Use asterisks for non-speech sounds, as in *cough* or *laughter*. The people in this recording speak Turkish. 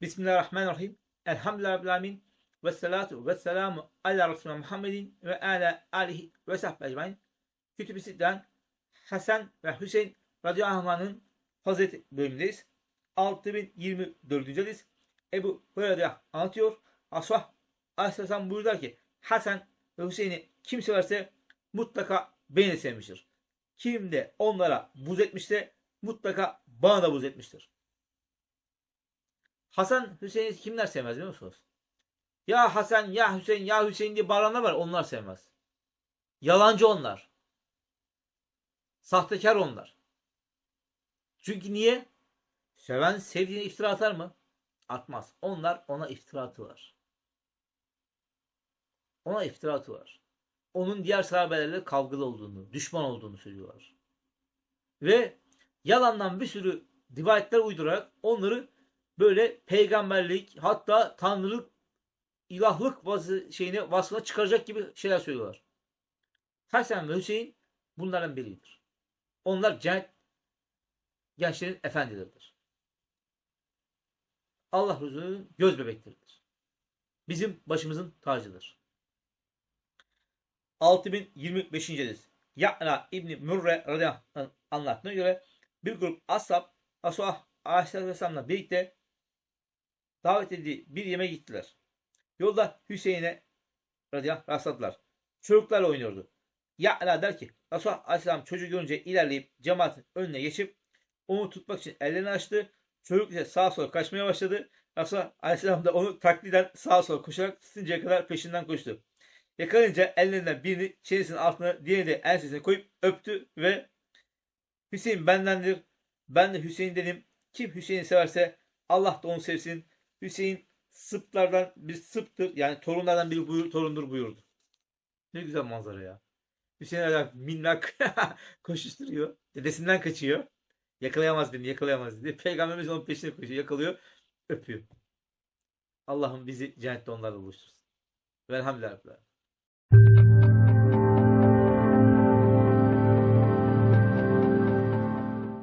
Bismillahirrahmanirrahim. Elhamdülillahi. Ve salatu ve selamu ala Resulü Muhammedin ve ala alihi ve sahbihi ecmain. Kütüb-i Sitte'den Hasan ve Hüseyin radıyallahu anh'ın Hazreti bölümündeyiz. 6024. hadis. Ebu Hureyre anlatıyor. Asah Aleyhisselam buyurdular ki Hasan ve Hüseyin'i kim severse mutlaka beni sevmiştir. Kim de onlara buz etmişse mutlaka bana da buz etmiştir. Hasan Hüseyin'i kimler sevmez biliyor musunuz? Ya Hasan ya Hüseyin ya Hüseyin diye bağıranlar var onlar sevmez. Yalancı onlar. Sahtekar onlar. Çünkü niye? Seven sevdiğine iftira atar mı? Atmaz. Onlar ona iftira atıyorlar. Ona iftira atıyorlar. Onun diğer sahabelerle kavgalı olduğunu, düşman olduğunu söylüyorlar. Ve yalandan bir sürü rivayetler uydurarak onları böyle peygamberlik hatta tanrılık ilahlık vası, şeyine vasfına çıkaracak gibi şeyler söylüyorlar. Hasan ve Hüseyin bunlardan biridir. Onlar cennet gençlerin efendileridir. Allah Resulü'nün göz bebekleridir. Bizim başımızın tacıdır. 6025. hadis. Ya'la İbni Mürre radıyallahu anlattığına göre bir grup ashab Resulullah Aleyhisselatü Vesselam'la birlikte davet edildiği bir yemeğe gittiler. Yolda Hüseyin'e radıyallahu rastladılar. Çocuklarla oynuyordu. Ya'la der ki Resulullah Aleyhisselam çocuğu görünce ilerleyip cemaatin önüne geçip onu tutmak için ellerini açtı. Çocuk ise sağa sola kaçmaya başladı. Resulullah Aleyhisselam da onu takliden sağa sola koşarak tutuncaya kadar peşinden koştu. Yakalayınca ellerinden birini çenesinin altına diğerini de ensesine koyup öptü ve Hüseyin bendendir. Ben de Hüseyin dedim. Kim Hüseyin'i severse Allah da onu sevsin. Hüseyin Sıplardan bir Sıptır. Yani torunlardan biri buyur, torundur buyurdu. Ne güzel manzara ya. Hüseyin öyle minnak *laughs* koşuşturuyor. Dedesinden kaçıyor. Yakalayamaz beni yakalayamaz diye. Peygamberimiz onun peşine koşuyor. Yakalıyor. Öpüyor. Allah'ım bizi cennette onlarla buluştursun. Velhamdülillah.